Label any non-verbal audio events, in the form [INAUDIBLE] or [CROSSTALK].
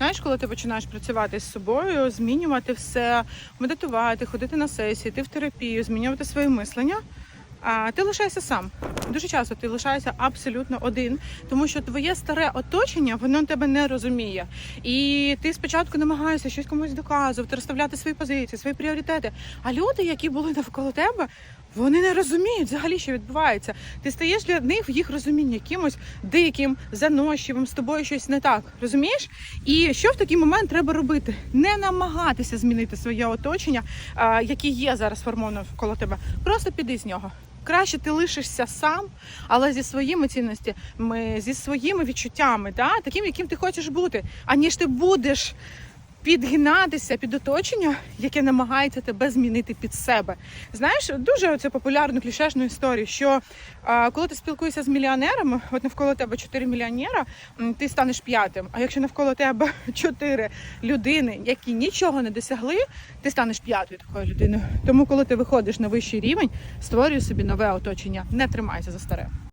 Знаєш, коли ти починаєш працювати з собою, змінювати все, медитувати, ходити на сесії, йти в терапію, змінювати своє мислення. А ти лишаєшся сам. Дуже часто ти лишаєшся абсолютно один, тому що твоє старе оточення воно тебе не розуміє. І ти спочатку намагаєшся щось комусь доказувати, розставляти свої позиції, свої пріоритети. А люди, які були навколо тебе, вони не розуміють взагалі, що відбувається. Ти стаєш для них в їх розумінні якимось диким, заносчивим, з тобою щось не так. Розумієш? І що в такий момент треба робити? Не намагатися змінити своє оточення, яке є зараз сформовано коло тебе. Просто піди з нього. Краще ти лишишся сам, але зі своїми цінностями, зі своїми відчуттями, да? таким, яким ти хочеш бути, аніж ти будеш підгинатися під оточення, яке намагається тебе змінити під себе. Знаєш, дуже це популярну клішешну історію, що а, коли ти спілкуєшся з мільйонерами, от навколо тебе чотири мільйонера, ти станеш п'ятим. А якщо навколо тебе [LAUGHS] чотири людини, які нічого не досягли, ти станеш п'ятою такою людиною. Тому, коли ти виходиш на вищий рівень, створюй собі нове оточення. Не тримайся за старе.